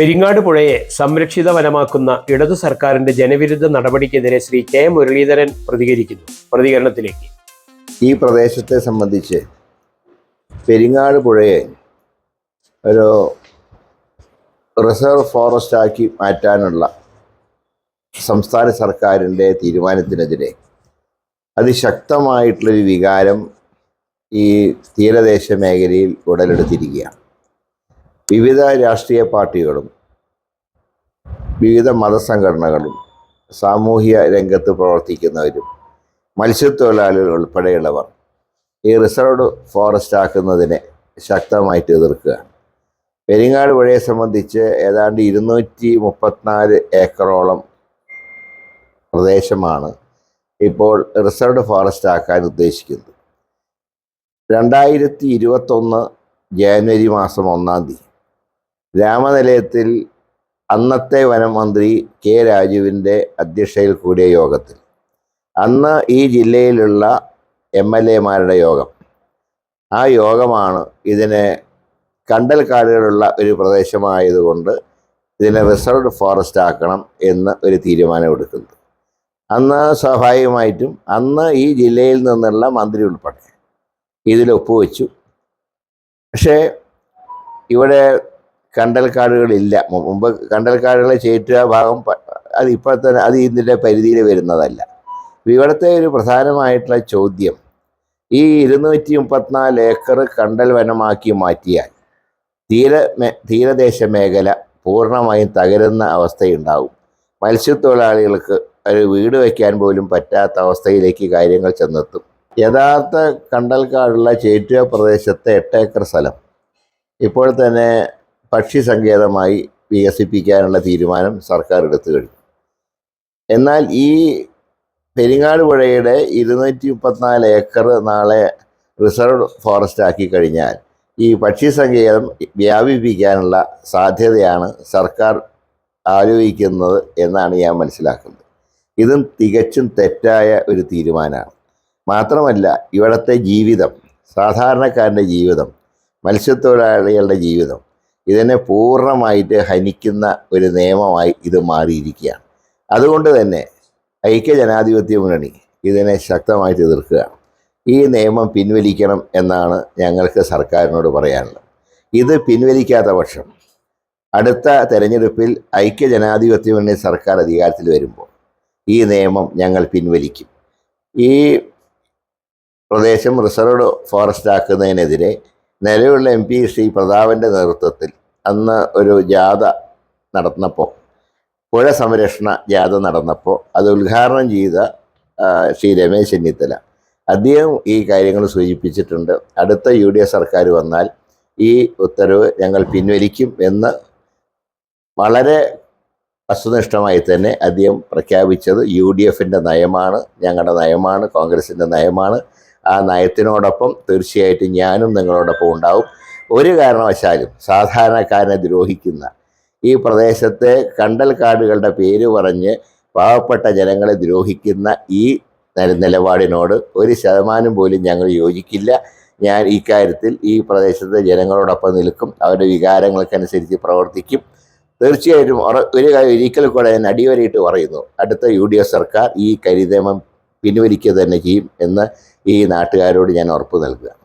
പെരിങ്ങാട് പുഴയെ സംരക്ഷിത വനമാക്കുന്ന ഇടതു സർക്കാരിന്റെ ജനവിരുദ്ധ നടപടിക്കെതിരെ ശ്രീ കെ മുരളീധരൻ പ്രതികരിക്കുന്നു. പ്രതികരണത്തിലേക്ക്. ഈ പ്രദേശത്തെ സംബന്ധിച്ച് പെരിങ്ങാട് പുഴയെ ഒരു റിസർവ് ഫോറസ്റ്റ് ആക്കി മാറ്റാനുള്ള സംസ്ഥാന സർക്കാരിന്റെ തീരുമാനത്തിനെതിരെ അതിശക്തമായിട്ടുള്ളൊരു വികാരം ഈ തീരദേശ മേഖലയിൽ ഉടലെടുത്തിരിക്കുകയാണ്. വിവിധ രാഷ്ട്രീയ പാർട്ടികളും വിവിധ മതസംഘടനകളും സാമൂഹ്യ രംഗത്ത് പ്രവർത്തിക്കുന്നവരും മത്സ്യത്തൊഴിലാളികൾ ഉൾപ്പെടെയുള്ളവർ ഈ റിസർവ്ഡ് ഫോറസ്റ്റ് ആക്കുന്നതിനെ ശക്തമായിട്ട് എതിർക്കുകയാണ്. പെരിങ്ങാട് പുഴയെ സംബന്ധിച്ച് ഏതാണ്ട് ഇരുന്നൂറ്റി മുപ്പത്തിനാല് ഏക്കറോളം പ്രദേശമാണ് ഇപ്പോൾ റിസർവ്ഡ് ഫോറസ്റ്റ് ആക്കാൻ ഉദ്ദേശിക്കുന്നത്. രണ്ടായിരത്തി ഇരുപത്തൊന്ന് ജാനുവരി മാസം ഒന്നാം തീയതി രാമനിലയത്തിൽ അന്നത്തെ വനമന്ത്രി കെ രാജുവിന്റെ അധ്യക്ഷയിൽ കൂടിയ യോഗത്തിൽ. അന്ന് ഈ ജില്ലയിലുള്ള എം എൽ എമാരുടെ യോഗം. ആ യോഗമാണ് ഇതിനെ കണ്ടൽക്കാടുകളുള്ള ഒരു പ്രദേശമായതുകൊണ്ട് ഇതിനെ റിസർവ്ഡ് ഫോറസ്റ്റ് ആക്കണം എന്ന് ഒരു തീരുമാനമെടുക്കുന്നത്. അന്ന് സ്വാഭാവികമായിട്ടും അന്ന് ഈ ജില്ലയിൽ നിന്നുള്ള മന്ത്രി ഉൾപ്പെടെ ഇതിൽ ഒപ്പുവെച്ചു. പക്ഷേ ഇവിടെ കണ്ടൽക്കാടുകളില്ല. മുമ്പ് കണ്ടൽക്കാടുകളെ ചേറ്റുക ഭാഗം അത് ഇപ്പോഴത്തെ അത് ഇതിന്റെ പരിധിയിൽ വരുന്നതല്ല. ഇവിടുത്തെ ഒരു പ്രധാനമായിട്ടുള്ള ചോദ്യം ഈ ഇരുന്നൂറ്റി മുപ്പത്തിനാല് ഏക്കർ കണ്ടൽ വനമാക്കി മാറ്റിയാൽ തീര തീരദേശ മേഖല പൂർണമായും തകരുന്ന അവസ്ഥയുണ്ടാവും മത്സ്യത്തൊഴിലാളികൾക്ക് ഒരു വീട് വയ്ക്കാൻ പോലും പറ്റാത്ത അവസ്ഥയിലേക്ക് കാര്യങ്ങൾ ചെന്നെത്തും. യഥാർത്ഥ കണ്ടൽക്കാടുള്ള ചേറ്റുക പ്രദേശത്തെ എട്ട് ഏക്കർ സ്ഥലം. ഇപ്പോൾ തന്നെ പക്ഷി സങ്കേതമായി വികസിപ്പിക്കാനുള്ള തീരുമാനം സർക്കാർ എടുത്തു കഴിഞ്ഞു. എന്നാൽ ഈ പെരിങ്ങാട് പുഴയുടെ ഇരുന്നൂറ്റി മുപ്പത്തിനാല് ഏക്കർ നാളെ റിസർവ് ഫോറസ്റ്റ് ആക്കി കഴിഞ്ഞാൽ ഈ പക്ഷി സങ്കേതം വ്യാപിപ്പിക്കാനുള്ള സാധ്യതയാണ് സർക്കാർ ആലോചിക്കുന്നത് എന്നാണ് ഞാൻ മനസ്സിലാക്കുന്നത്. ഇതും തികച്ചും തെറ്റായ ഒരു തീരുമാനമാണ്. മാത്രമല്ല ഇവിടുത്തെ ജീവിതം സാധാരണക്കാരന്റെ ജീവിതം മത്സ്യത്തൊഴിലാളികളുടെ ജീവിതം ഇതിനെ പൂർണമായിട്ട് ഹനിക്കുന്ന ഒരു നിയമമായി ഇത് മാറിയിരിക്കുകയാണ്. അതുകൊണ്ട് തന്നെ ഐക്യ ജനാധിപത്യ മുന്നണി ഇതിനെ ശക്തമായിട്ട് എതിർക്കുകയാണ് ഈ നിയമം പിൻവലിക്കണം എന്നാണ് ഞങ്ങൾക്ക് സർക്കാരിനോട് പറയാനുള്ളത്. ഇത് പിൻവലിക്കാത്ത പക്ഷം അടുത്ത തെരഞ്ഞെടുപ്പിൽ ഐക്യ ജനാധിപത്യ മുന്നണി സർക്കാർ അധികാരത്തിൽ വരുമ്പോൾ ഈ നിയമം ഞങ്ങൾ പിൻവലിക്കും. ഈ പ്രദേശം റിസർവ്ഡ് ഫോറസ്റ്റ് ആക്കുന്നതിനെതിരെ നിലവിലുള്ള എം പി ശ്രീ പ്രതാപന്റെ നേതൃത്വത്തിൽ അന്ന് ഒരു ജാഥ നടന്നപ്പോൾ പുഴ സംരക്ഷണ ജാഥ നടന്നപ്പോൾ അത് ഉദ്ഘാടനം ചെയ്ത ശ്രീ രമേശ് ചെന്നിത്തല. അദ്ദേഹം ഈ കാര്യങ്ങൾ സൂചിപ്പിച്ചിട്ടുണ്ട്. അടുത്ത യു ഡി എഫ് സർക്കാർ വന്നാൽ ഈ ഉത്തരവ് ഞങ്ങൾ പിൻവലിക്കും എന്ന് വളരെ വസ്തുനിഷ്ഠമായി തന്നെ അദ്ദേഹം പ്രഖ്യാപിച്ചത്. യു ഡി എഫിന്റെ നയമാണ് ഞങ്ങളുടെ നയമാണ് കോൺഗ്രസിന്റെ നയമാണ്. ആ നയത്തിനോടൊപ്പം തീർച്ചയായിട്ടും ഞാനും നിങ്ങളോടൊപ്പം ഉണ്ടാവും. ഒരു കാരണവശാലും സാധാരണക്കാരനെ ദ്രോഹിക്കുന്ന ഈ പ്രദേശത്തെ കണ്ടൽ കാടുകളുടെ പേര് പറഞ്ഞ് പാവപ്പെട്ട ജനങ്ങളെ ദ്രോഹിക്കുന്ന ഈ നില- നിലപാടിനോട് ഒരു ശതമാനം പോലും ഞങ്ങൾ യോജിക്കില്ല. ഞാൻ ഇക്കാര്യത്തിൽ ഈ പ്രദേശത്തെ ജനങ്ങളോടൊപ്പം നിൽക്കും. അവരുടെ വികാരങ്ങൾക്കനുസരിച്ച് പ്രവർത്തിക്കും. തീർച്ചയായിട്ടും ഒരു ഒരിക്കൽ കൂടെ ഞാൻ അടിവരയിട്ട് പറയുന്നു. അടുത്ത യു സർക്കാർ ഈ കരിനിയമം പിൻവലിക്കുക തന്നെ ചെയ്യും എന്ന് ഈ നാട്ടുകാരോട് ഞാൻ ഉറപ്പ് നൽകുക.